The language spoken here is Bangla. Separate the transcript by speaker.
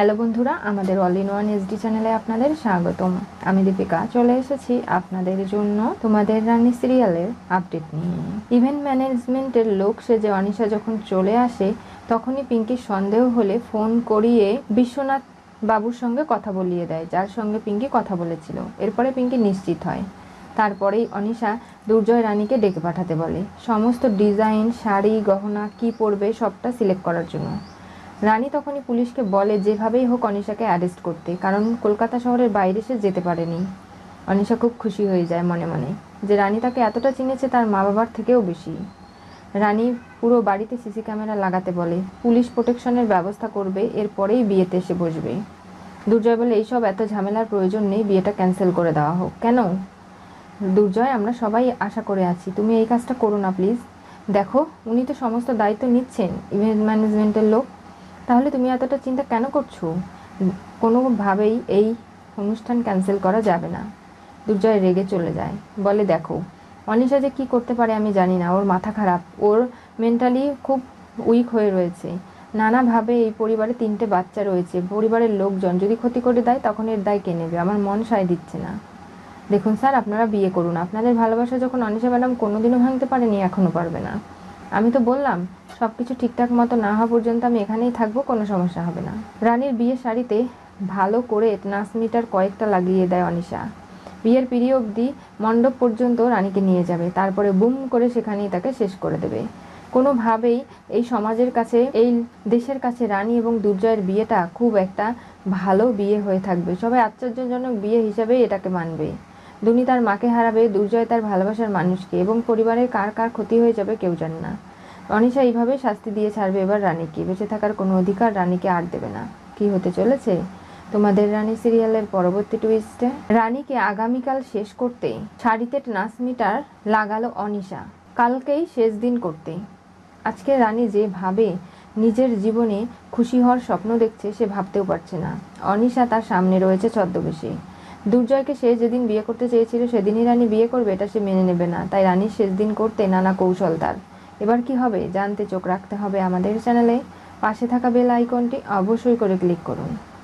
Speaker 1: হ্যালো বন্ধুরা, আমাদের অল ইন ওয়ান এসডি চ্যানেলে আপনাদের স্বাগতম। আমি দীপিকা, চলে এসেছি আপনাদের জন্য তোমাদের রানী সিরিয়ালের আপডেট নিয়ে। ইভেন্ট ম্যানেজমেন্টের লোক সেজে অনিশা যখন চলে আসে, তখনই পিঙ্কির সন্দেহ হলে ফোন করিয়ে বিশ্বনাথ বাবুর সঙ্গে কথা বলিয়ে দেয়, যার সঙ্গে পিঙ্কি কথা বলেছিল। এরপরে পিঙ্কি নিশ্চিত হয়। তারপরেই অনিশা দুর্জয় রানীকে ডেকে পাঠাতে বলে। সমস্ত ডিজাইন শাড়ি, গহনা, কি পরবে সবটা সিলেক্ট করার জন্য। রানী তখনই পুলিশকে বলে যেভাবেই হোক অনিশাকে অ্যারেস্ট করতে, কারণ কলকাতা শহরের বাইরে সে যেতে পারেনি। অনিশা খুব খুশি হয়ে যায় মনে মনে যে রানী তাকে এতটা চিনেছে তার মা বাবার থেকেও বেশি। রানী পুরো বাড়িতে সিসি ক্যামেরা লাগাতে বলে, পুলিশ প্রোটেকশনের ব্যবস্থা করবে, এরপরেই বিয়েতে এসে বসবে। দুর্জয় বলে, এইসব এত ঝামেলার প্রয়োজন নেই, বিয়েটা ক্যান্সেল করে দেওয়া হোক। কেন? দুর্জয়, আমরা সবাই আশা করে আছি। তুমি এই কাজটা করো না প্লিজ দেখো, উনি তো সমস্ত দায়িত্ব নিচ্ছেন ইভেন্ট ম্যানেজমেন্টের লোক। তাহলে তুমি এতটা চিন্তা কেন করছ? কোনোভাবেই এই অনুষ্ঠান ক্যান্সেল করা যাবে না। দুর্জয় রেগে চলে যায়। বলে, দেখো, অনিশা যে কী করতে পারে আমি জানি না। ওর মাথা খারাপ। ওর মেন্টালি খুব উইক হয়ে রয়েছে। নানাভাবে এই পরিবারে তিনটে বাচ্চা রয়েছে। পরিবারের লোকজন যদি ক্ষতি করে দেয়, তখন এর দায় কে নেবে? আমার মন সায় দিচ্ছে না। দেখুন, স্যার, আপনারা বিয়ে করুন। আপনাদের ভালোবাসা যখন অনিশা ম্যাডাম কোনোদিনও ভাঙতে পারেনি, এখনও পারবে না। আমি তো বললাম সব কিছু ঠিকঠাক মতো না হওয়া পর্যন্ত আমি এখানেই থাকব, কোনো সমস্যা হবে না। রানীর বিয়ে শাড়িতে ভালো করে ট্রান্সমিটার কয়েকটা লাগিয়ে দেয় অনিশা। বিয়ের পিড়ি অবধি মণ্ডপ পর্যন্ত রানীকে নিয়ে যাবে, তারপরে বুম করে সেখানেই তাকে শেষ করে দেবে। কোনোভাবেই এই সমাজের কাছে, এই দেশের কাছে রানী এবং দুর্জয়ের বিয়েটা খুব একটা ভালো বিয়ে হয়ে থাকবে। সবাই আশ্চর্যজনক বিয়ে হিসাবেই এটাকে মানবে। দুনি তার মাকে হারাবে, দুর্জয় তার ভালোবাসার মানুষকে, এবং পরিবারের কার কার ক্ষতি হয়ে যাবে কেউ জানে না। অনিশা এইভাবে শাস্তি দিয়ে ছাড়বে এবার রানীকে। বেঁচে থাকার কোনো অধিকার রানীকে আর দেবে না। কি হতে চলেছে? তোমাদের রানী সিরিয়ালের পরবর্তী টুইস্টে রানীকে আগামীকাল শেষ করতে শাড়িতে ট্রান্সমিটার লাগালো অনিশা। কালকেই শেষ দিন করতে। আজকে রানী যে ভাবে নিজের জীবনে খুশি হওয়ার স্বপ্ন দেখছে, সে ভাবতেও পারছে না। অনিশা তার সামনে রয়েছে ছদ্মবেশী। দুর্জয়কে সে যেদিন বিয়ে করতে চেয়েছিল, সেদিনই রানী বিয়ে করবে, এটা সে মেনে নেবে না। তাই রানীর শেষ দিন করতে নানা কৌশল তার। এবার কি হবে? জানতে চোখ রাখতে হবে আমাদের চ্যানেলে। পাশে থাকা বেল আইকনটি অবশ্যই করে ক্লিক করুন।